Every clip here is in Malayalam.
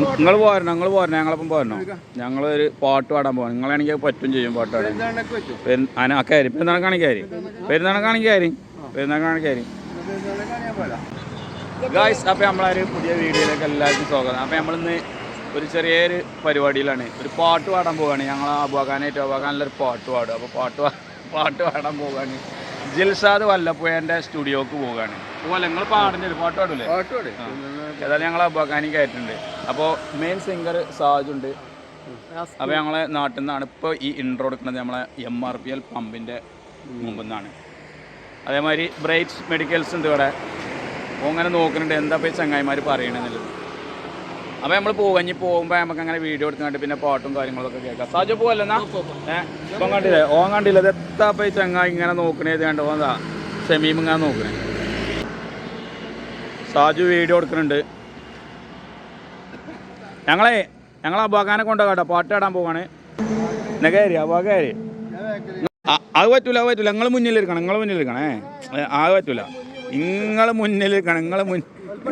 നിങ്ങൾ പോരണം നിങ്ങൾ പോരണം ഞങ്ങളപ്പം പോരണോ. ഞങ്ങളൊരു ഒരു പാട്ട് പാടാൻ പോകണം നിങ്ങളാണെങ്കിൽ പറ്റും ചെയ്യും പാട്ട് പാടാൻ. ആ കയറി പെരുന്നാൾ കയറി പെരുന്നാൾ കയറി പെരുന്നാൾ കയറി പെരുന്നാളിനൊക്കെ ഞാൻ പോരാ. ഗായ്സ് അപ്പോൾ നമ്മളൊരു പുതിയ വീഡിയോയിലേക്ക് എല്ലാവർക്കും സ്വാഗതം. അപ്പോൾ നമ്മളിന്ന് ഒരു ചെറിയൊരു പരിപാടിയിലാണ്. ഒരു പാട്ട് പാടാൻ പോവുകയാണ് ഞങ്ങൾ അബുവാക്കാനായിട്ട് അബുവാക്കാനിലൊരു പാട്ട് പാടും. അപ്പോൾ പാട്ട് പാട്ട് പാടാൻ പോവുകയാണ് ജിൽസാദ് വല്ലപ്പുഴന്റെ സ്റ്റുഡിയോക്ക് പോവുകയാണ്. പോലെ നിങ്ങൾ പാടുന്നില്ല പാട്ട് പാടില്ലേ പാട്ട് പാടി ഏതായാലും ഞങ്ങൾ അബുവാക്കാനിക്ക് ആയിട്ടുണ്ട് അപ്പോൾ മെയിൻ സിംഗർ സാജുണ്ട് അപ്പോൾ ഞങ്ങളെ നാട്ടിൽ നിന്നാണ് ഇപ്പോൾ ഈ ഇൻട്രോ എടുക്കുന്നത് നമ്മളെ എം ആർ പി എൽ പമ്പിന്റെ മുമ്പിൽ നിന്നാണ്. അതേമാതിരി ബ്രൈറ്റ്സ് മെഡിക്കൽസ് ഉണ്ട് ഇവിടെ. അങ്ങനെ നോക്കുന്നുണ്ട്. എന്താ ഇപ്പോൾ ഈ ചങ്ങായിമാർ പറയണമെന്നുള്ളത് അപ്പോൾ നമ്മൾ പോകഞ്ഞ് പോകുമ്പോൾ നമുക്ക് അങ്ങനെ വീഡിയോ എടുക്കുന്നുണ്ട്. പിന്നെ പാട്ടും കാര്യങ്ങളൊക്കെ കേൾക്കാം. സാജു പോവല്ലെന്നാ ഏഹ് കണ്ടില്ലേ? ഓൻ കണ്ടില്ല? ഇത് എത്താ പോയി ചങ്ങ ചങ്ങായി ഇങ്ങനെ നോക്കണേ ഇത് കണ്ടോ? എന്താ ഷമീം ഇങ്ങനെ നോക്കണേ. സാജു വീഡിയോ എടുക്കുന്നുണ്ട്. ഞങ്ങളെ ഞങ്ങൾ അബാഖാനെ കൊണ്ടുപോകാട്ടോ പാട്ട് ഇടാൻ പോവാണ്. എന്നാ കയറി അബാഖ കയറി ആ- അത് പറ്റൂല അത് പറ്റൂല. നിങ്ങൾ മുന്നിലിരിക്കണം നിങ്ങൾ മുന്നിലിരിക്കണേ ഇരിക്കണേ അത് പറ്റൂല. നിങ്ങൾ മുന്നിലിരിക്കണം നിങ്ങൾ മുൻ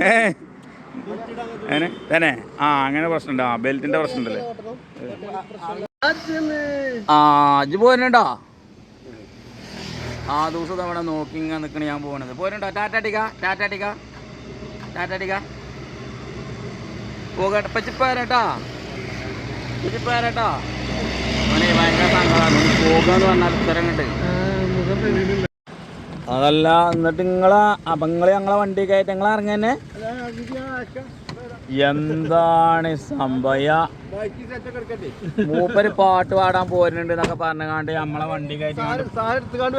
ഏ. തന്നെ? ആ അങ്ങനെ പ്രശ്നമുണ്ട്. ആ ബെൽറ്റിന്റെ പ്രശ്നമുണ്ടല്ലേ? ആ അജ് പോരണ്ടോ ആ ദിവസം തവണ നോക്കി നിൽക്കണ ഞാൻ പോകണത് പോരണ്ടോ ടാറ്റാട്ടിക്ക ടാറ്റാട്ടിക്ക ടാറ്റാട്ടിക്ക പോകട്ടെ പച്ചിപ്പാരട്ടാ പച്ചിപ്പാരട്ടാ അവനെ ഭയങ്കര സങ്കടമാണ് പോകാന്ന് പറഞ്ഞാൽ ഉത്തരം അതല്ല എന്നിട്ട് നിങ്ങളെ അപങ്ങളെ ഞങ്ങളെ വണ്ടി കയറ്റി നിങ്ങൾ ഇറങ്ങന്നെ? എന്താണ് സംഭയ മൂപ്പര് പാട്ട് പാടാൻ പോരുന്നുണ്ട് എന്നൊക്കെ പറഞ്ഞാണ്ട് നമ്മളെ വണ്ടി കയറ്റി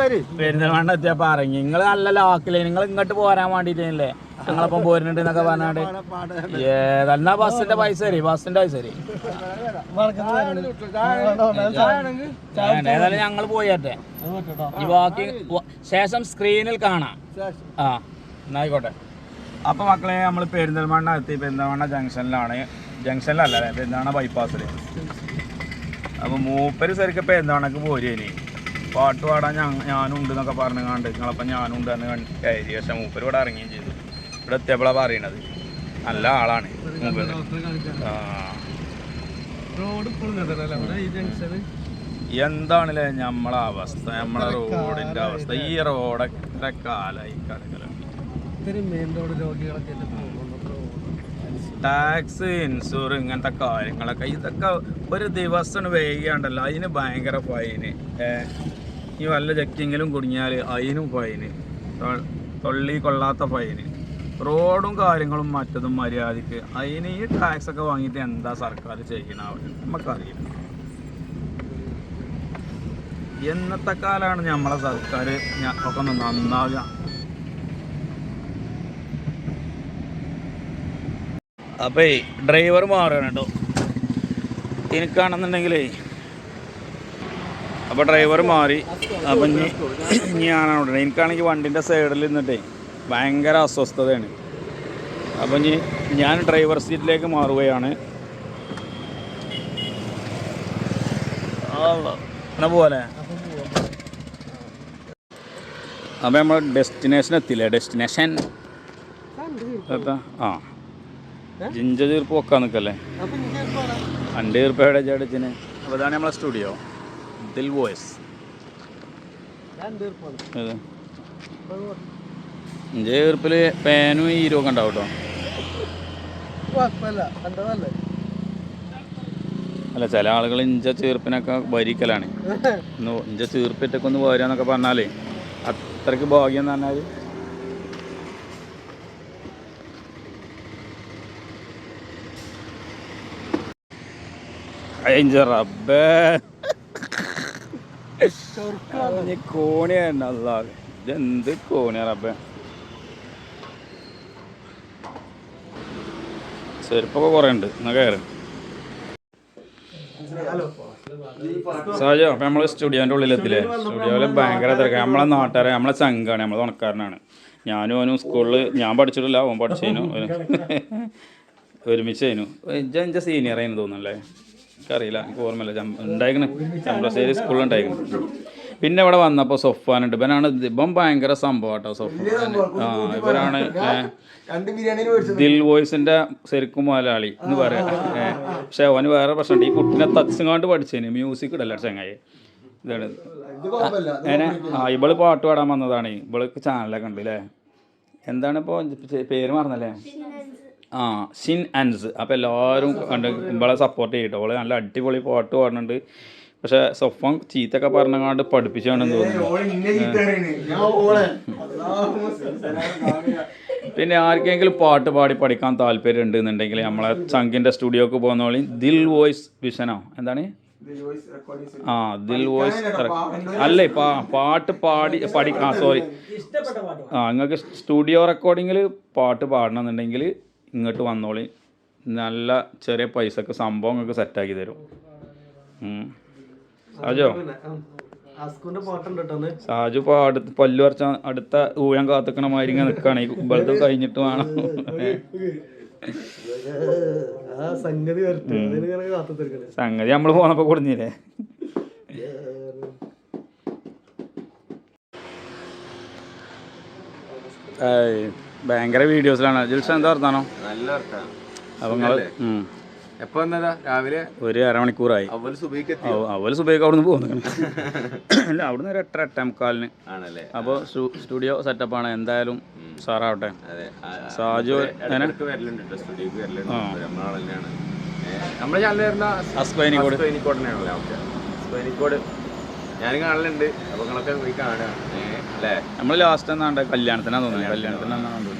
വരെ. പെരുന്തൽമണ്ണ എത്തിയപ്പോ ഇറങ്ങി. നിങ്ങൾ നല്ല ലാക്കില്ലേ നിങ്ങൾ ഇങ്ങോട്ട് പോരാൻ വേണ്ടിട്ടല്ലേ നിങ്ങളപ്പം പോരുന്നുണ്ട് എന്നൊക്കെ പറഞ്ഞാണ്ട്. ഏതല്ല ബസ്സിന്റെ പൈസ തരി ബസ്സിന്റെ പൈസ തരി. ഏതായാലും ഞങ്ങൾ പോയാട്ടെ. ഈ ബാക്കി ശേഷം സ്ക്രീനിൽ കാണാം. ആ എന്നായിക്കോട്ടെ അപ്പൊ മക്കളെ നമ്മൾ പെരിന്തൽമണ്ണ എത്തി. പെരിന്തൽമണ്ണ ജംഗ്ഷനിലാണ്. ജംഗ്ഷനിലല്ല? അല്ലേ പെരിന്തൽമണ്ണ ബൈപ്പാസിൽ അപ്പൊ മൂപ്പര് ശരിക്കും പെരിന്തൽമണ്ണക്ക് പോരേനി. പാട്ട് പാടാൻ ഞാൻ- ഞാനും ഉണ്ട് എന്നൊക്കെ പറഞ്ഞു കണ്ട് നിങ്ങളപ്പം ഞാനും ഉണ്ട് എന്ന് കയറി പക്ഷെ മൂപ്പര് ഇവിടെ ഇറങ്ങുകയും ചെയ്തു. ഇവിടെ എത്തിയപ്പോഴാണ് പറയണത്. നല്ല ആളാണ് എന്താണല്ലേ നമ്മളെ അവസ്ഥ? നമ്മളെ റോഡിന്റെ അവസ്ഥ. ഈ റോഡൊക്കെ കാലായി ടാക്സ് ഇൻഷുർ ഇങ്ങനത്തെ കാര്യങ്ങളൊക്കെ. ഇതൊക്കെ ഒരു ദിവസം വൈകിയാണ്ടല്ലോ. അതിന് ഭയങ്കര ഫൈന് ഈ വല്ല ചെക്കിങ്ങിലും കുടുങ്ങിയാൽ അതിനും ഫൈന് തൊള്ളി കൊള്ളാത്ത ഫൈന് റോഡും കാര്യങ്ങളും മറ്റതും മര്യാദയ്ക്ക് അതിന് ഈ ടാക്സ് ഒക്കെ വാങ്ങിയിട്ട് എന്താ സർക്കാർ ചെയ്യണ? നമുക്കറിയില്ല. എന്നത്തെ കാലാണ് നമ്മളെ സർക്കാർ ഒക്കെ നന്നാവുക. അപ്പേ ഡ്രൈവർ മാറുകയാണ് കേട്ടോ എനിക്കാണെന്നുണ്ടെങ്കിലേ അപ്പോൾ ഡ്രൈവർ മാറി. അപ്പം ഇനി ഞാനാണ് എനിക്കാണെങ്കിൽ വണ്ടിന്റെ സൈഡിൽ നിന്നിട്ടേ ഭയങ്കര അസ്വസ്ഥതയാണ്. അപ്പം ഇനി ഞാൻ ഡ്രൈവർ സീറ്റിലേക്ക് മാറുകയാണ്. എന്നാ പോലെ അപ്പം നമ്മൾ ഡെസ്റ്റിനേഷൻ എത്തില്ലേ ഡെസ്റ്റിനേഷൻ ആ. ജിഞ്ച തീർപ്പ് വെക്കാൻ നിൽക്കല്ലേ അന്റെ തീർപ്പ് എവിടെ ചേട്ടച്ചിന് അപ്പോൾ ഇതാണ് നമ്മളെ സ്റ്റുഡിയോ ദിൽ വോയ്സ് ഏത്? തീർപ്പിൽ പേനും ഈരോ ഒക്കെ ഉണ്ടാവും കേട്ടോ. അല്ല ചില ആളുകൾ ഇഞ്ച ചീർപ്പിനൊക്കെ ഭരിക്കലാണ് ഒന്ന് ഇഞ്ച ചീർപ്പിറ്റൊക്കെ ഒന്ന് പോരാന്നൊക്കെ പറഞ്ഞാലേ അത്രയ്ക്ക് ഭാഗ്യം എന്ന് പറഞ്ഞാൽ ഇഞ്ച റബ്ബേ. നീ കോണിയല്ല ഇതെന്ത് കോണിയാ റബ്ബേ? ചെരുപ്പൊക്കെ കുറേ ഉണ്ട് എന്നാ സഹജോ സാജോ അപ്പം നമ്മൾ സ്റ്റുഡിയോന്റെ ഉള്ളിലെത്തില്ലേ? സ്റ്റുഡിയോയിൽ ഭയങ്കര തിരക്കാണ് നമ്മളെ നാട്ടുകാരെ നമ്മളെ ചങ്കാണ് നമ്മളെ തുണക്കാരനാണ് ഞാനും അവനും സ്കൂളിൽ ഞാൻ പഠിച്ചിട്ടില്ല അവൻ പഠിച്ചതിനു ഒരുമിച്ചതിനു ഇഞ്ച സീനിയർ ആയിരുന്നു തോന്നുന്നല്ലേ എനിക്കറിയില്ല എനിക്ക് ഓർമ്മയില്ല. ഉണ്ടായിരിക്കണേ ചമ്പ്രശ്ശേരി സ്കൂളിൽ ഉണ്ടായിക്കണ്. പിന്നെ ഇവിടെ വന്നപ്പോൾ സൊഫാനുണ്ട് ഇവനാണ്. ഇവൻ ഭയങ്കര സംഭവം കേട്ടോ സൊഫാൻ ആ ഇവരാണ് ദിൽ വോയിസിന്റെ ശരിക്കും മലയാളി എന്ന് പറയാം. പക്ഷെ അവന് വേറെ പ്രശ്നമുണ്ട്. ഈ കുട്ടിനെ തച്ചുങ്ങാണ്ട് പഠിച്ചേന്. മ്യൂസിക് ഇടല്ല ചങ്ങായി. ഇതാണ്. ആ ഇവൾ പാട്ട് പാടാൻ വന്നതാണ്. ഇവൾക്ക് ചാനലൊക്കെ ഉണ്ട് അല്ലേ എന്താണ് ഇപ്പോൾ പേര് മറന്നല്ലേ? ആ ഷിൻ അൻസ്. അപ്പോൾ എല്ലാവരും കണ്ട് ഇവളെ സപ്പോർട്ട് ചെയ്യട്ടോ അവൾ നല്ല അടിപൊളി പാട്ട് പാടുന്നുണ്ട്. പക്ഷെ സൊഫം ചീത്തൊക്കെ പറഞ്ഞങ്ങാണ്ട് പഠിപ്പിച്ചാണെന്ന് തോന്നുന്നു. ഞാൻ ഓളെ പിന്നെ ആർക്കെങ്കിലും പാട്ട് പാടി പഠിക്കാൻ താല്പര്യം ഉണ്ടെന്നുണ്ടെങ്കിൽ നമ്മളെ ചങ്കിന്റെ സ്റ്റുഡിയോക്ക് പോകുന്നോളി ദിൽ വോയിസ് വിഷനോ? എന്താണ്? ആ ദിൽ വോയിസ് അല്ലേ പാ പാട്ട് പാടി പഠി ആ സോറി ആ നിങ്ങൾക്ക് സ്റ്റുഡിയോ റെക്കോർഡിങ്ങിൽ പാട്ട് പാടണമെന്നുണ്ടെങ്കിൽ ഇങ്ങോട്ട് വന്നോളി. നല്ല ചെറിയ പൈസക്ക് സംഭവം നിങ്ങൾക്ക് സെറ്റാക്കി തരും. സാജോ. സാജു ഇപ്പൊ അടുത്ത് പല്ലു വരച്ച അടുത്ത ഊഴം കാത്തുക്കണ മാതിരി ഇങ്ങനെ നിൽക്കുകയാണ് ഈ ഇവളത് കഴിഞ്ഞിട്ട് വേണം. ആ സംഗതി നമ്മൾ കൊടുന്നില്ലേ? ഏയ്, ഭയങ്കര വീഡിയോസിലാണ് ജിൽസ എന്താ വർത്താനോ? നല്ല വർത്താനം. അപ്പം നിങ്ങൾ എപ്പോ വന്നതാ? രാവിലെ? ഒരു അരമണിക്കൂറായി. അവൽ സുബൈക്ക് എത്തി അവിടെ നിന്ന് പോകുന്നു അല്ല അവിടുന്ന് ഒരു എട്ടര എട്ടേ മുക്കാലിന്. ആണല്ലേ? അപ്പോൾ സ്റ്റുഡിയോ സെറ്റപ്പ് ആണ് എന്തായാലും സാറാവട്ടെ. സാജു നമ്മുടെ ചാനൽ വരുന്ന അസ്ബൈനിക്കോട് സ്പൈനിക്കോടിനെയാണല്ലേ ഓക്കെ. സ്പൈനിക്കോട് ഞാൻ കാണലുണ്ട്. അപ്പൊ നിങ്ങളൊക്കെ പോയി കാണുക. അല്ലേ? നമ്മൾ ലാസ്റ്റ് എന്നാണ്ട് കല്യാണത്തിനാ തോന്നുന്നത് തോന്നുന്നു. അങ്ങനെയൊക്കെയാണ് കാര്യം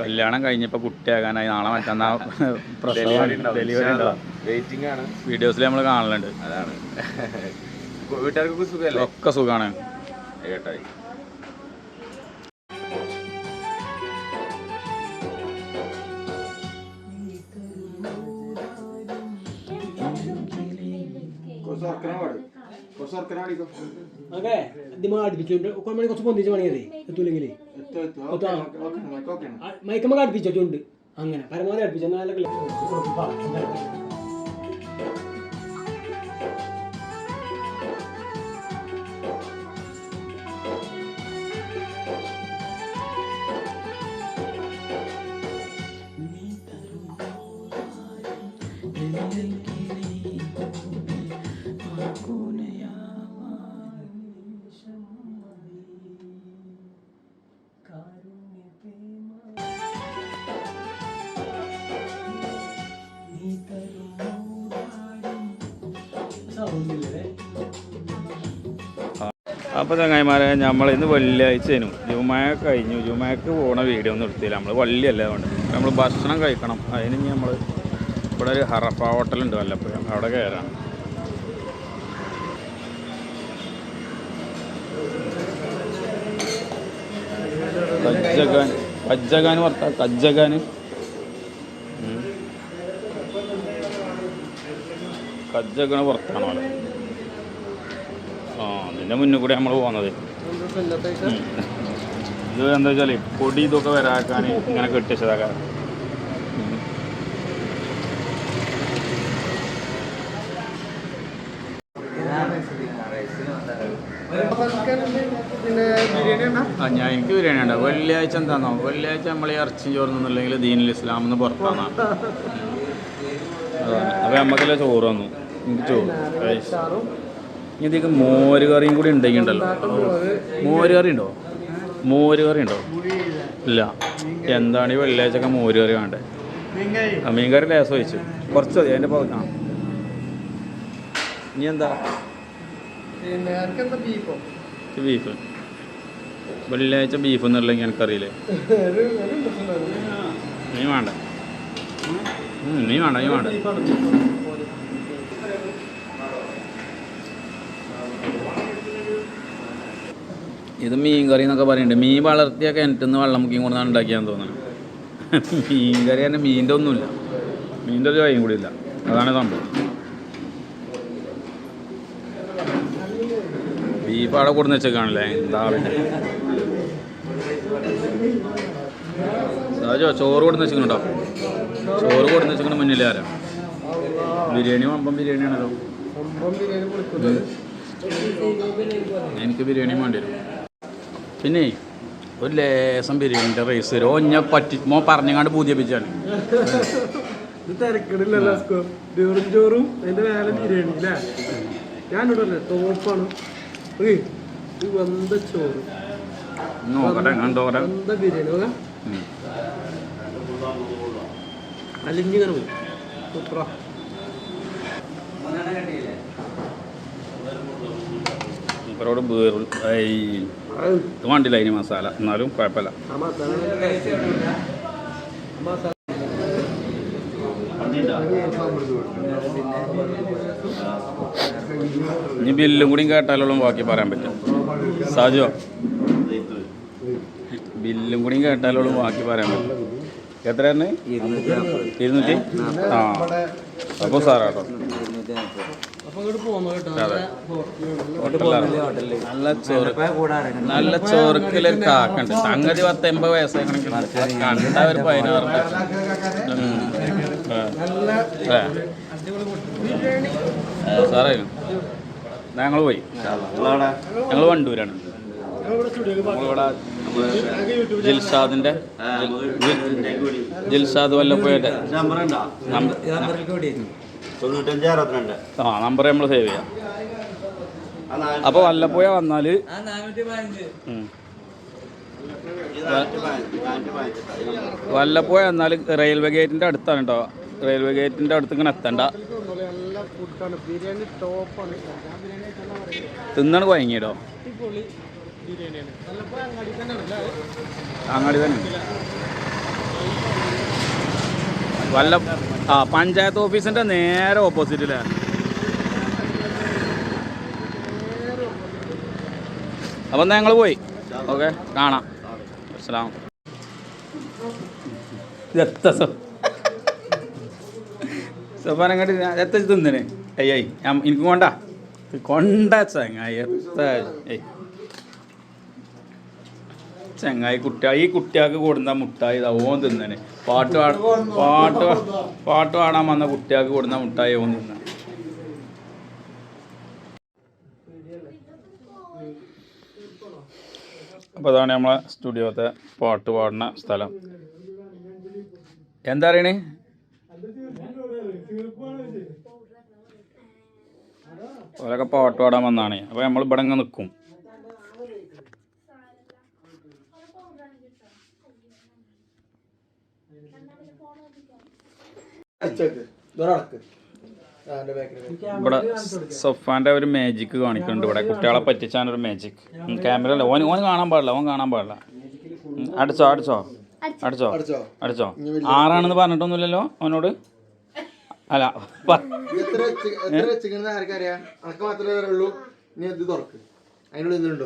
കല്യാണം കഴിഞ്ഞപ്പോൾ കുട്ടിയാകാനായി. നാളെ മറ്റന്നാ പ്രസവം ഡെലിവറി വെയിറ്റിംഗ് ആണ്. വീഡിയോസിൽ നമ്മൾ കാണലുണ്ട്. അതാണ്. വീട്ടുകാർക്കൊക്കെ സുഖമല്ലേ ഒക്കെ സുഖമാണ് കേട്ടായി അതെ ഇതിമ അടുപ്പിച്ചോണ്ട് മണി കുറച്ച് പൊന്തിച്ച് പണിയതേ എത്തൂലെങ്കിലേ? മയക്കമ്മ അടുപ്പിച്ചോണ്ട് അങ്ങനെ. പരമാവധി അടുപ്പിച്ചു. നല്ല അപ്പോൾ ചങ്ങായിമാരെ നമ്മൾ ഇന്ന് വെള്ളിയാഴ്ചനും. ജുമായ കഴിഞ്ഞു. ജുമായക്ക് പോണ വീഡിയോ ഒന്നും എടുത്തില്ല. നമ്മൾ വള്ളിയല്ല അതുകൊണ്ട് നമ്മൾ ഭക്ഷണം കഴിക്കണം. അതിന് നമ്മൾ ഇവിടെ ഒരു ഹറപ്പ ഹോട്ടലുണ്ട് വല്ലപ്പോഴും. അവിടെ കയറാണ് കജ്ജഗാൻ കജ്ജഗാൻ വർത്ത കജ്ജഗാൻ കജ്ജഗാൻ പുറത്താണ് അവിടെ? അതിന്റെ മുന്നിൽ കൂടെ നമ്മൾ പോകുന്നത്. ഇത് എന്താ വെച്ചാൽ പൊടി ഇതൊക്കെ വരാക്കാൻ ഇങ്ങനെ കെട്ടിച്ചതാക്കാൻ ആ ഞാൻ എനിക്ക് ബിരിയാണി ഉണ്ട് വെള്ളിയാഴ്ച എന്താണോ വെള്ളിയാഴ്ച നമ്മൾ ഈ ഇറച്ചി ചോർന്നുണ്ടെങ്കിൽ ദീനിൽ ഇസ്ലാം എന്ന് പുറത്താണ് അപ്പൊ നമ്മക്കല്ലേ ചോറ് എനിക്ക് ചോറ്. കഴിച്ച്. മോര് കറിയും കൂടി ഉണ്ടെങ്കിണ്ടല്ലോ. മോര് കറി ഉണ്ടോ? മോര് കറി ഉണ്ടോ? ഇല്ല. എന്താണ് ഈ വെള്ളിയാഴ്ചയൊക്കെ മോര് കറി വേണ്ടേ? മീൻ കറി ലേസം വെച്ചു കുറച്ച് മതി അതിന്റെ ആ. ഇനി എന്താ? ബീഫ്? വെള്ളിയാഴ്ച ബീഫ് എന്നുള്ളെങ്കിൽ എനിക്കറിയില്ലേ. നീ വേണ്ട. നീ വേണ്ട നീ വേണ്ട. ഇത് മീൻ കറി എന്നൊക്കെ പറയുന്നുണ്ട് മീൻ വളർത്തിയൊക്കെ കിണറ്റിൽ നിന്ന് വെള്ളം മുക്കിയും കൊണ്ടാണ് ഉണ്ടാക്കിയാന്ന് തോന്നുന്നത് മീൻ കറി തന്നെ മീന്റെ ഒന്നുമില്ല. മീന്റെ ഒരു ചായയും കൂടി ഇല്ല. അതാണ് സംഭവം. ബീഫ് അവിടെ കൊടുന്ന് വെച്ചേക്കാണല്ലേ? എന്താ ചോറ് കൊടുന്ന് വെച്ചിട്ടുണ്ടോ ചോറ് കൊടുന്ന് വെച്ചിട്ട് മുന്നിൽ ആരാ? ബിരിയാണി വമ്പം ബിരിയാണി പൊളിക്കൂല എനിക്ക് ബിരിയാണി വേണ്ടി വരും. പിന്നെ ഒരു ലേസം ബിരിയാണിന്റെ റൈസ് തരും. ഓഞ്ഞ പറ്റി മോ പറഞ്ഞങ്ങാണ്ട് പൂതിയപ്പിച്ചാണ് ഇത് തിരക്കിടില്ലല്ലോ അതിന്റെ ചോറ് അലിഞ്ഞിങ്ങനെ പോയി. വേറും. ഈ വേണ്ടില്ല അതിന് മസാല. എന്നാലും കുഴപ്പമില്ല. ഇനി ബില്ലും കൂടി കേട്ടാലുള്ള ബാക്കി പറയാൻ പറ്റും. സാജോ ബില്ലും കൂടി കേട്ടാലുള്ള ബാക്കി പറയാൻ പറ്റും. എത്രയാണ് ഇരുന്നൂറ്റി ആ. അപ്പോൾ സാറാട്ടോ അപ്പൊ ഇങ്ങോട്ട് പോന്നോ കേട്ടോ അതെ. ഹോട്ടലിലാണ് നല്ല ചോറ് നല്ല കാക്കുണ്ട് സംഗതി പത്ത് എൺപത് വയസ്സാക്കണമെങ്കിൽ കണ്ട ഒരു പതിനാറ് സാറേ. ഞങ്ങൾ പോയി. ഞങ്ങൾ വണ്ടൂരാണ്. നമ്മളിവിടെ ജിൽഷാദിന്റെ ജിൽഷാദ് വല്ലപ്പോയുടെ തൊണ്ണൂറ്റഞ്ച് അറുപത്തിരണ്ട് ആ നമ്പർ നമ്മൾ സേവ് ചെയ്യാം. അപ്പോൾ വല്ലപ്പോയ വന്നാൽ. വല്ലപ്പോയ വന്നാൽ റെയിൽവേ ഗേറ്റിന്റെ അടുത്താണ് കേട്ടോ റെയിൽവേ ഗേറ്റിന്റെ അടുത്ത് ഇങ്ങനെ എത്തണ്ട. തിന്നാണ് അല്ലേ? അങ്ങാടി തന്നെ വല്ല ആ പഞ്ചായത്ത് ഓഫീസിന്റെ നേരെ ഓപ്പോസിറ്റില്ലേ അപ്പം എന്നാൽ ഞങ്ങൾ പോയി? ഓക്കെ കാണാം. അസ്സലാം അങ്ങോട്ട് എത്ത തിന്നേ അയ്യായി ഞാൻ എനിക്ക് കൊണ്ട? കൊണ്ട ചങ്ങായി എത്ത ഏയ്. ചങ്ങായി കുട്ടിയാ ഈ കുട്ടിയാക്ക് കൊടുന്ന മുട്ടായി ഓൻ തിന്നനെ പാട്ട് പാട പാട്ട് പാട്ട് പാടാൻ വന്ന കുട്ടിയാക്ക് കൊടുന്ന മുട്ടായി ഓൻ തിന്ന. അപ്പോൾ അതാണ് നമ്മളെ സ്റ്റുഡിയോത്തെ പാട്ട് പാടുന്ന സ്ഥലം. എന്താ അറിയണേ ഓരൊക്കെ പാട്ട് പാടാൻ വന്നാണ്. അപ്പോൾ നമ്മൾ ഇവിടെ നിൽക്കും ഇവിടെ സൊഫാന്റെ ഒരു മാജിക് കാണിക്കുന്നുണ്ട് ഇവിടെ. കുട്ടികളെ പറ്റിച്ചാൻ ഒരു മാജിക് ക്യാമറ അല്ല. ഓൻ ഓൻ കാണാൻ പാടില്ല. ഓൻ കാണാൻ പാടില്ല. അടിച്ചോ അടിച്ചോ. അടിച്ചോ. അടിച്ചോ. ആറാണെന്ന് പറഞ്ഞിട്ടൊന്നുമില്ലല്ലോ അവനോട് അല്ല അതിനുള്ള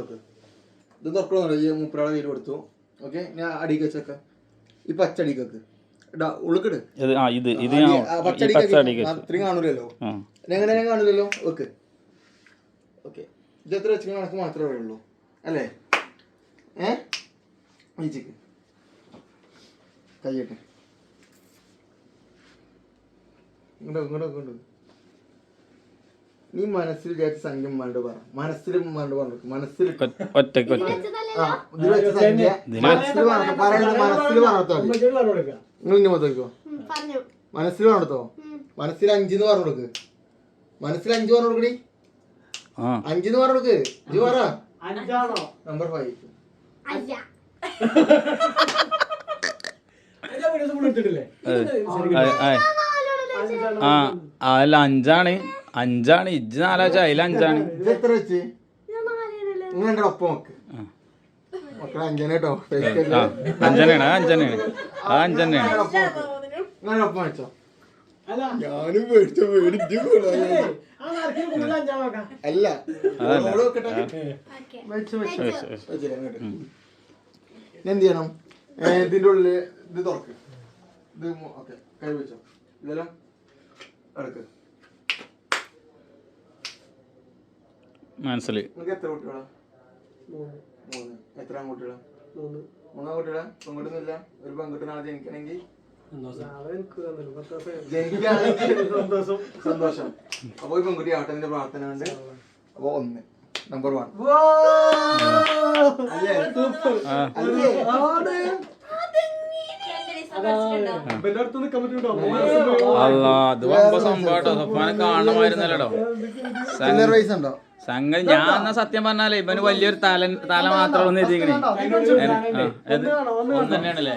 ഇത് തുറക്കണോ ഈ മുപ്പരാളെ കയ്യിൽ കൊടുത്തു. ഓക്കെ? ഞാൻ അടിക്ക് വെച്ചേക്ക. ഈ പച്ചടിക്കക്ക്. ഉളുക്കിട്. ആ ഇത് ഇത് ഞാൻ ഈ പച്ച അടിക്ക് വെച്ചു. അത്രയും കാണൂലല്ലോ. ആ. എങ്ങനെ ഞാൻ കാണൂലല്ലോ? വെക്ക്. ഓക്കെ. ഇത് എത്ര മാത്രമേ ഉള്ളൂ അല്ലേ? ഏ? ഈച്ചിക്ക് കയ്യട്ടെ ഇങ്ങോട്ട് ഇങ്ങോട്ട് ഇങ്ങോട്ട്. നീ മനസ്സിൽ വിചാരിച്ച സംഖ്യ വേണ്ട പറ. മനസ്സിൽ വേണ്ട പറഞ്ഞു മനസ്സിൽ ഒറ്റ- ഒറ്റയ്ക്ക് മനസ്സിൽ പറഞ്ഞോ പറയുന്നത് മനസ്സിൽ നിങ്ങൾ ഇനി മനസ്സിൽ പറഞ്ഞോ. മനസ്സിൽ അഞ്ചിന്ന് പറഞ്ഞു കൊടുക്ക്. മനസ്സിൽ അഞ്ച് പറഞ്ഞു കൊടുക്കടി അഞ്ചെന്ന് പറഞ്ഞു കൊടുക്ക്. ഇത് പറ. അഞ്ചാണോ? നമ്പർ ഫൈവ് ആ അല്ല അഞ്ചാണ്. അഞ്ചാണ് ഇജ്ജ് നാലാച്ച അതിൽ അഞ്ചാണ്. ഇത് എത്ര വെച്ച്? നിങ്ങൾ എന്റെ ഒപ്പം നോക്ക് ആ. മക്കളെ അഞ്ചന കേട്ടോ. ആ അഞ്ചനെയാണ് ആ അഞ്ചനെയാണ് ആ അഞ്ചനെയാണ് നിങ്ങളുടെ ഒപ്പം വെച്ചോ. ഞാനും മേടിച്ച മേടിച്ചു ആ ആർക്കും കൂടുതൽ അഞ്ചാം അല്ല അതല്ല. ഓൾ വെക്കട്ടെ. ഓക്കെ. വെച്ച് വെച്ച് ശരി, ശരി. വെച്ചില്ല അങ്ങോട്ട്. ഇനി എന്ത് ചെയ്യണം? ഏ, ഇതിന്റെ ഉള്ളിൽ ഇത് തുറക്ക്. ഇത് ഓക്കെ കൈ വെച്ചോ ഇതെല്ലാം എടുക്ക്. മനസ്സിൽ. നിങ്ങൾക്ക് എത്ര കുട്ടികളാ? മൂന്ന്. മൂന്ന്. എത്ര ആൺകുട്ടികളാ മൂന്ന്. മൂന്നാം കുട്ടികളാ? പെൺകുട്ടിയൊന്നുമില്ല. ഒരു സന്തോഷം. സന്തോഷം. അപ്പൊ ഒരു പെൺകുട്ടി ആവട്ടെ പ്രാർത്ഥന കൊണ്ട് അപ്പൊ ഒന്ന്. നമ്പർ വൺ ആ. അല്ലേ? ഇവന്റെ അടുത്ത് നിൽക്കാൻ പറ്റൂട്ടോ അല്ലാ? അത് വമ്പ സംഭവം കേട്ടോ സഫാനെ കാണണമായിരുന്നല്ലോ ചില്ലർ വൈസ് ഉണ്ടോ സംഗതി ഞാൻ എന്നാ സത്യം പറഞ്ഞാലേ ഇവന് വലിയൊരു തല തല മാത്രം എഴുതിക്കണേ ഒന്ന് തന്നെയാണല്ലേ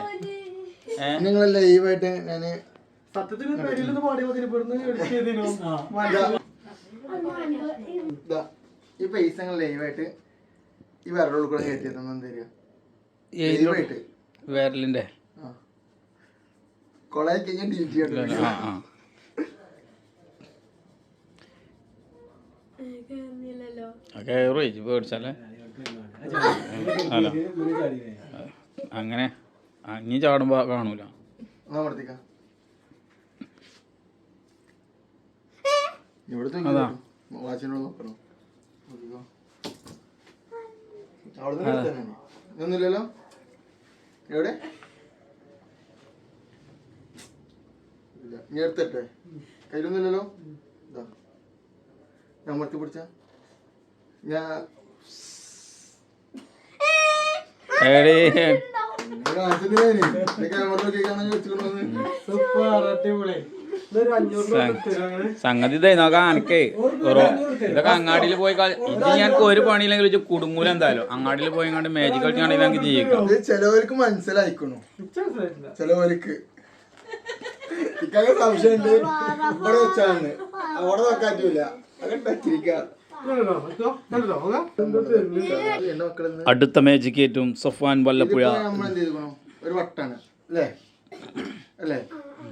നിങ്ങൾ ലൈവായിട്ട് ഞാൻ ഈ പൈസ നിങ്ങൾ ലൈവായിട്ട് ഈ വിരലുള്ളിൽ കൂടെ കയറ്റി തന്നെ തരിക. ലൈവായിട്ട്. വിരലിന്റെ കൊളായി കഴിഞ്ഞാൽ ഡിലീറ്റ് ചെയ്യണം അല്ല അങ്ങനെ അഞ്ഞി ചാടുമ്പോ കാണൂല. അതാ. എവിടെ? ഇല്ല. ഞാൻ എടുത്തിട്ടെ. കയ്യിലൊന്നുമില്ലല്ലോ? ഇതാ. ഞാൻ മടത്തി പിടിച്ച? ഞാൻ സംഗതി ഇതേ നോക്കാം അനക്കേ ഇതൊക്കെ അങ്ങാടിയിൽ പോയി ഇത് ഞാൻ ഒരു പണിയില്ലെങ്കിൽ വെച്ച് കുടുങ്ങൂല എന്തായാലും. അങ്ങാടിയിൽ പോയി കണ്ട് മാജിക് കളിച്ചാണെങ്കിൽ ഞങ്ങൾക്ക് ജീവിക്കാം. ഇത് ചിലവർക്ക് മനസ്സിലായിക്കണു. ചിലവർക്ക്. സംശയം സംശയമുണ്ട് ഇവിടെ വെച്ചാണ്. അവിടെ നോക്കാറ്റില്ല പറ്റൂല അടുത്ത മാജിക് ഏറ്റവും സഫാൻ വല്ലപ്പുഴ ഒരു വട്ടാണ് അല്ലേ? അല്ലേ?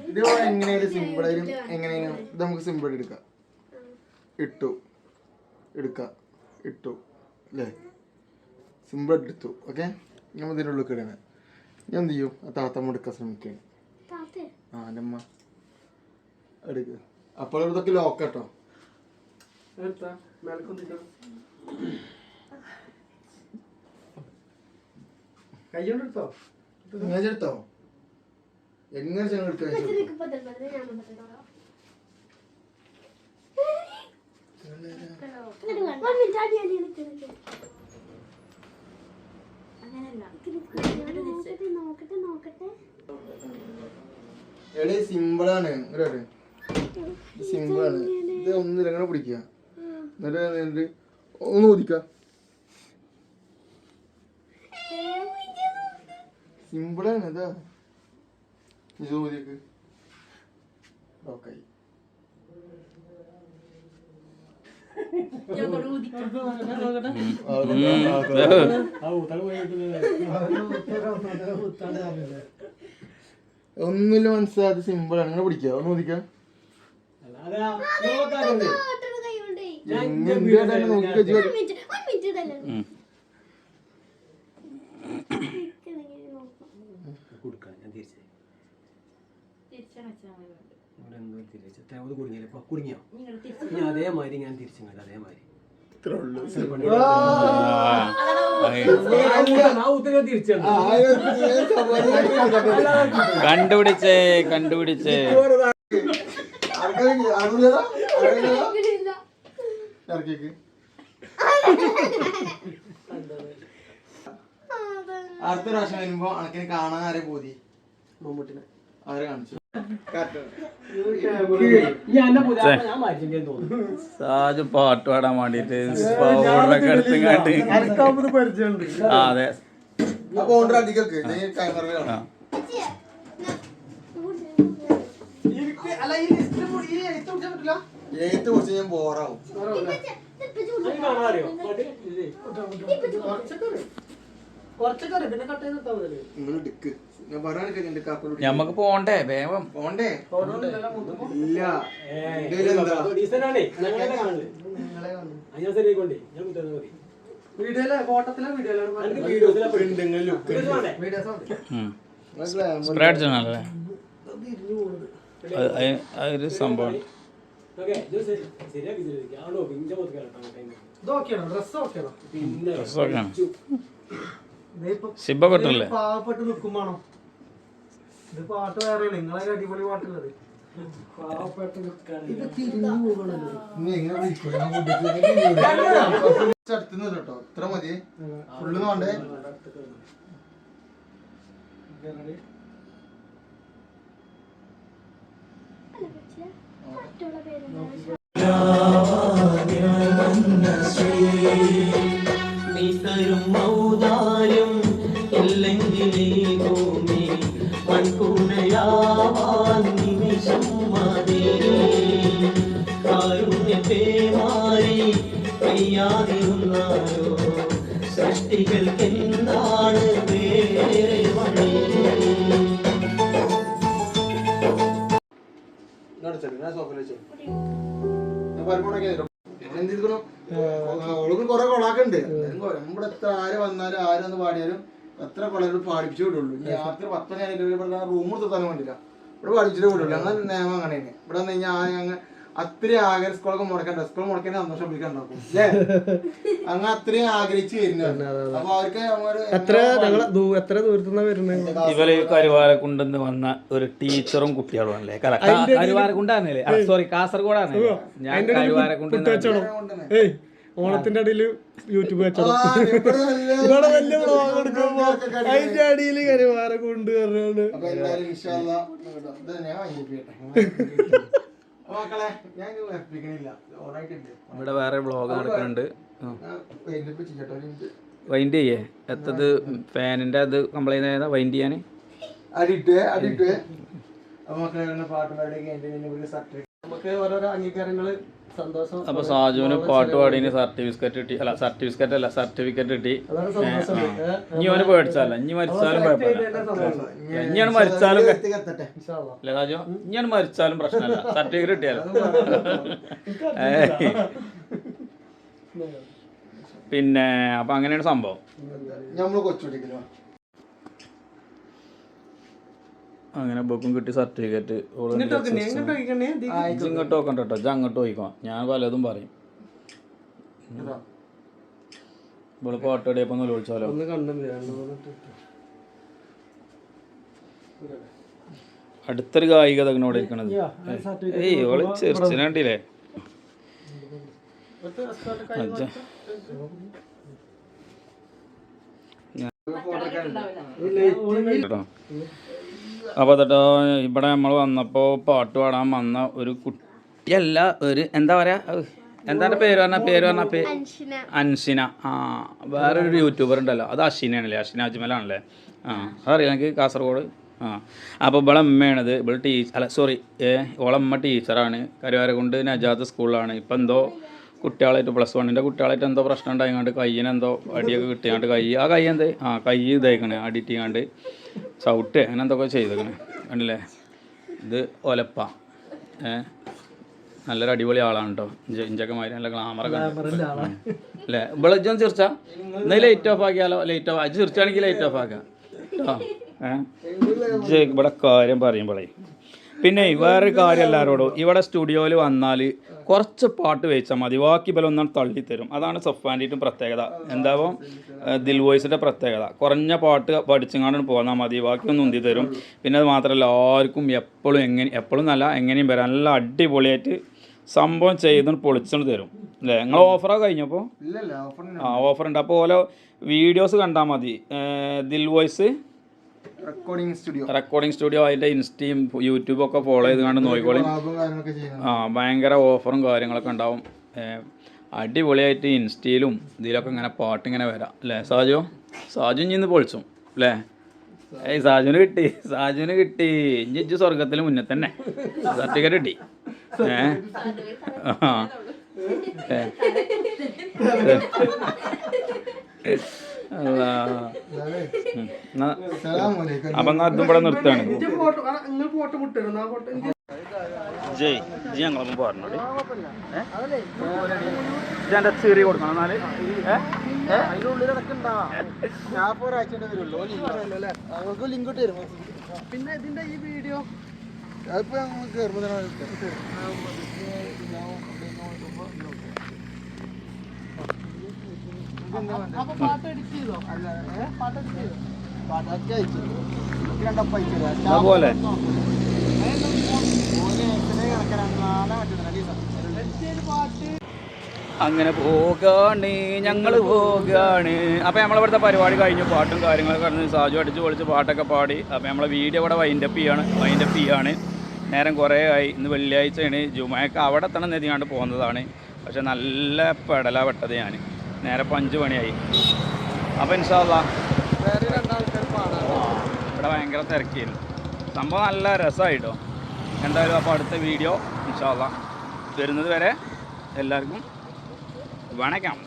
ഇത് എങ്ങനെയായാലും സിമ്പിൾ ആയാലും എങ്ങനെയാലും ഇത് നമുക്ക് സിമ്പിൾ എടുക്കാം. ഇട്ടു എടുക്കാം ഇട്ടു അല്ലേ? സിമ്പിൾ എടുത്തു ഓക്കെ? ഞാൻ ഇതിന്റെ ഉള്ളിൽ കിടണേ ഞാൻ എന്ത് ചെയ്യും? ആ താത്തമ്മ എടുക്കാൻ ശ്രമിക്കുകയാണ്. താത്തേ. ആ നമ്മ എടുക്കുക അപ്പോൾ ഇതൊക്കെ ലോക്ക് കേട്ടോ എടുത്താ? എടുത്തോ ഇങ്ങനെ എടുത്തോ എങ്ങനെ നോക്കട്ടെ എടേ സിമ്പിളാണ് സിമ്പിളാണ് ഇത് ഒന്നിലങ്ങനെ പിടിക്കുക എന്നിട്ട് എന്നിട്ട് ഒന്ന് ഓദിക്ക സിമ്പിളാണ് അതാ. ഇത് ഓദിക്ക് ഓക്കെ ഒന്നുമില്ല മനസ്സിലായത് സിമ്പിളാണ് അങ്ങനെ പിടിക്കുക ഒന്ന് ഓദിക്ക കുടുങ്ങിയോ? ഇനി അതേമാതിരി ഞാൻ തിരിച്ചു അതേമാതിരി. കണ്ടുപിടിച്ചേ കണ്ടുപിടിച്ചേ. ഇല്ല ഇറക്കിക്ക്. അടുത്ത പ്രാവശ്യം വരുമ്പോ അണക്കിന് കാണാൻ ആരെ പോതി? മമ്മൂട്ടിനെ. ആരെ കാണിച്ചു? സാജു പാട്ട് പാടാൻ വേണ്ടിട്ട് അനക്കാവുന്നത് പരിചയമുണ്ട്. അതെ. അപ്പൊ ഓണ്ടർ ഞാൻ പറയാനൊക്കെ ഞാൻ ബോറാവും ഞമ്മക്ക് പോണ്ടേ വേഗം. പോണ്ടേ? ഇല്ല. വീഡിയോ സ്പ്രേ അടിച്ചാണല്ലേ ഓക്കെയാണോ സംഭവം. ഡ്രസ്സൊക്കെയാണ് കെട്ടല്ലേ പാവപ്പെട്ട് നിൽക്കുമ്പോണോ ഇത് പാട്ട് വേറെ നിങ്ങളെ അടിപൊളി പാട്ടുള്ളത്. കേട്ടോ. ഇത്ര മതി. ഫുള്ള് വേണ്ടേ? തരും ഔദാര്യം ഇല്ലെങ്കിൽ ഈ ഭൂമി മൺകൂനയാവാൻ നിമിഷം മതി. കാരുണ്യത്തെ മാറി പെയ്യാതിരുന്നാലോ സൃഷ്ടികൾക്ക് ഞാൻ സോഫയിൽ വെച്ചു. ഞാൻ പരിപ്പുണ്ടാക്കി തരും. എന്തിരിക്കണം ഓൾക്ക് കുറെ കൊളാക്കുണ്ട്. നമ്മുടെ എത്ര ആര് വന്നാലും ആരെന്ന് പാടിയാലും എത്ര കൊളകൾ പാടിപ്പിച്ചു വിടുള്ളൂ. ഇനി രാത്രി പത്ത് മണി ആയിട്ട് ഇവിടെ റൂം എടുത്താലും വേണ്ടില്ല ഇവിടെ പഠിച്ചിട്ട് വിടുള്ളൂ. അങ്ങനെ നിയമം അങ്ങനെയാണ്. ഇവിടെ വന്ന് കഴിഞ്ഞാൽ അങ്ങ് അത്രയും ആഗ്രഹ സ്കൂളൊക്കെ മുടക്കണ്ട. സ്കൂൾ മുടക്കാൻ സന്തോഷം വിളിക്കണ്ടാക്കും അല്ലേ അങ്ങ് അത്രയും ആഗ്രഹിച്ച് വരുന്നുണ്ട് അപ്പൊ അവർക്ക് എത്ര എത്ര ദൂരത്തുനിന്നാ വരുന്നത് ഇവർ കരുവാരക്കുണ്ടെന്ന് വന്ന ഒരു ടീച്ചറും കുട്ടികളും അല്ലേ കരുവാരക്കുണ്ടാണല്ലേ സോറി കാസർഗോഡാണ് ഞാൻ കരുവാരക്കുണ്ട് ഓണത്തിന്റെ അടിയിൽ യൂട്യൂബ് വെച്ചോ ആ, ഇവിടെ വലിയ വ്ളോഗ് എടുക്കുമ്പോ അതിന്റെ അടിയിൽ കരുവാര കൊണ്ട് പറഞ്ഞാണ് ഞാൻ മക്കളെ ഓണായിട്ടുണ്ട് ഇവിടെ വേറെ ബ്ലോഗ് നടക്കുന്നുണ്ട്. വൈൻഡ് ചെയ്യേ? എത്തത് ഫാനിന്റെ അത് കംപ്ലൈന്റ് ആയതാ വൈൻഡ് ചെയ്യാന്? മക്കളെ കഴിഞ്ഞിട്ട് സർട്ടിഫിക്കറ്റ് നമുക്ക് ഓരോരോ അംഗീകാരങ്ങൾ അപ്പൊ സാജുവിന് പാട്ട് പാടിന് സർട്ടിഫിക്കറ്റ് കിട്ടി. അല്ല സർട്ടിഫിക്കറ്റ് അല്ല സർട്ടിഫിക്കറ്റ് കിട്ടി. ഇനി അവന് പേടിച്ചല്ല ഇനി മരിച്ചാലും കുഴപ്പമില്ല. ഇനിയാണ് മരിച്ചാലും. അല്ലേ സാജു? ഇനിയാണ് മരിച്ചാലും പ്രശ്നമല്ല. സർട്ടിഫിക്കറ്റ് കിട്ടിയാലോ? പിന്നെ അപ്പൊ അങ്ങനെയാണ് സംഭവം നമ്മൾ കൊച്ചുപിടിക്കലോ അങ്ങനെ ബുക്കും കിട്ടി സർട്ടിഫിക്കറ്റ്. ഇങ്ങോട്ട് നോക്കണേ, ഇങ്ങോട്ട് നോക്കണേ, ഇങ്ങോട്ട് നോക്കണ്ട കേട്ടോ ഇജ്ജ് അങ്ങോട്ട് പോയിക്കോ. ഞാൻ പലതും പറയും. ഇവിടെ പാട്ട് പാടിയപ്പോ ഒന്ന് വിളിച്ചാലോ. ഒന്ന് കണ്ടില്ല രണ്ട് അടുത്തൊരു കായിക തകനോട് ഇരിക്കണത്. ഏയ് ഇവൾ ചെറിച്ചിനെ കണ്ടില്ലേ? ഇവിടുത്തെ ഹസ്ബൻഡ് കൈ കേട്ടോ. അപ്പോൾ തട്ടോ ഇവിടെ നമ്മൾ വന്നപ്പോൾ പാട്ട് പാടാൻ വന്ന ഒരു കുട്ടിയല്ല ഒരു എന്താ പറയാ? എന്താണ് പേര് പറഞ്ഞ? പേര് പറഞ്ഞ പേ അൻഷിന. ആ വേറൊരു യൂട്യൂബർ ഉണ്ടല്ലോ. അത് അഷിനയാണല്ലേ അഷിന അജ്മലാണല്ലേ? ആ അതറിയാം എനിക്ക് കാസർഗോഡ്? ആ. അപ്പോൾ ഇവിടെ അമ്മയാണിത് ഇവിടെ ടീച്ചർ അല്ല സോറി. ഓളമ്മ ടീച്ചറാണ്. കരുവാരക്കുണ്ട് നജാത്ത് സ്കൂളിലാണ്. ഇപ്പം എന്തോ കുട്ടികളായിട്ട് പ്ലസ് വണ്ണിന്റെ കുട്ടികളായിട്ട് എന്തോ പ്രശ്നം ഉണ്ടായിങ്ങാണ്ട് കയ്യിനെന്തോ അടിയൊക്കെ കിട്ടിയാണ്ട് കൈ ആ കൈ എന്ത്? ആ കൈ ഇതായിക്കണേ. അടിയിട്ടിങ്ങാണ്ട് ചവിട്ട് അങ്ങനെ എന്തൊക്കെ ചെയ്തേക്കണേ. കണ്ടില്ലേ? ഇത് ഒലപ്പ. ഏ? നല്ലൊരു അടിപൊളി ആളാണ് കേട്ടോ ഇഞ്ചൊക്കെ മാതിരി നല്ല ഗ്ലാമറൊക്കെ. അല്ലേ? ഇവിടെ ഇജ്ജൊന്ന് ചിരിച്ചാ. എന്നാ ലൈറ്റ് ഓഫ് ആക്കിയാലോ? ലൈറ്റ് ഓഫ് അജ് ചിർച്ചാണെങ്കിൽ ലൈറ്റ് ഓഫ് ആക്കാം. കേട്ടോ ഏഹ് ഇവിടെ കാര്യം പറയുമ്പോളേ പിന്നെ വേറൊരു കാര്യം എല്ലാവരോടും. ഇവിടെ സ്റ്റുഡിയോയിൽ വന്നാൽ കുറച്ച് പാട്ട് വെച്ചാൽ മതി. ബാക്കി ബലം തള്ളി തള്ളിത്തരും അതാണ് സഫാന്റിറ്റും പ്രത്യേകത. എന്താവും? ദിൽ വോയിസിന്റെ പ്രത്യേകത. കുറഞ്ഞ പാട്ട് പഠിച്ചങ്ങാണ്ട് പോന്നാൽ മതി. ബാക്കിയൊന്നും ഉന്തി തരും. പിന്നെ അത് മാത്രമല്ല ആർക്കും എപ്പോഴും എങ്ങനെ എപ്പോഴും നല്ല എങ്ങനെയും വരാം. നല്ല അടിപൊളിയായിട്ട് സംഭവം ചെയ്തുകൊണ്ട് പൊളിച്ചുകൊണ്ട് തരും. അല്ലേ? നിങ്ങൾ ഓഫറാണ് കഴിഞ്ഞപ്പോൾ ആ ഓഫറുണ്ട്. അപ്പോൾ ഓരോ വീഡിയോസ് കണ്ടാൽ മതി. Dil voice recording studio recording studio അതിന്റെ ഇൻസ്റ്റയും യൂട്യൂബും ഒക്കെ ഫോളോ ചെയ്ത് കണ്ട് നോക്കിക്കോളി. ആ ഭയങ്കര ഓഫറും കാര്യങ്ങളൊക്കെ ഉണ്ടാവും. അടിപൊളിയായിട്ട് ഇൻസ്റ്റയിലും ഇതിലൊക്കെ ഇങ്ങനെ പാട്ട് ഇങ്ങനെ വരാം. അല്ലേ സാജു? സാജു ഇനി ഇന്ന് പൊളിച്ചും അല്ലേ? ഏയ് സാജുന് കിട്ടി. സാജുന് കിട്ടി. ഇനി ഇജ്ജ് സ്വർഗത്തിന് മുന്നേ തന്നെ. സർട്ടിഫിക്കറ്റ് കിട്ടി ഏ? ആ. അപ്പം അതും ഇവിടെ നിർത്താണ് ജയ് ജി ഞങ്ങളൊന്നും പറഞ്ഞോടി എന്റെ ചെറിയ കൊടുക്കണം എന്നാൽ. പിന്നെ ഇതിന്റെ ഈ വീഡിയോ അതിപ്പോ ഞങ്ങൾ അതുപോലെ അങ്ങനെ പോകാണ് ഞങ്ങൾ പോകാണ്. അപ്പൊ നമ്മളിവിടുത്തെ പരിപാടി കഴിഞ്ഞു പാട്ടും കാര്യങ്ങളൊക്കെ കടന്ന് സാജു അടിച്ച് പൊളിച്ച് പാട്ടൊക്കെ പാടി. അപ്പൊ നമ്മളെ വീഡിയോ ഇവിടെ വൈൻഡപ്പ് ചെയ്യാണ് വൈൻഡപ്പ് ചെയ്യാണ്. നേരം കുറേ ആയി. ഇന്ന് വെള്ളിയാഴ്ചയാണ്. ജുമയൊക്കെ അവിടെ തന്നെ നെതിയാണ്ട് പോകുന്നതാണ് പക്ഷെ നല്ല പെടല പെട്ടത് ഞാൻ നേരെ ഇപ്പോൾ അഞ്ച് മണിയായി. അപ്പോൾ ഇൻഷാല്ല ഇവിടെ ഭയങ്കര തിരക്കിയില്ല സംഭവം നല്ല രസമായിട്ടോ എന്തായാലും അപ്പോൾ അടുത്ത വീഡിയോ ഇൻഷാല്ല വരുന്നത് വരെ എല്ലാവർക്കും വണക്കം.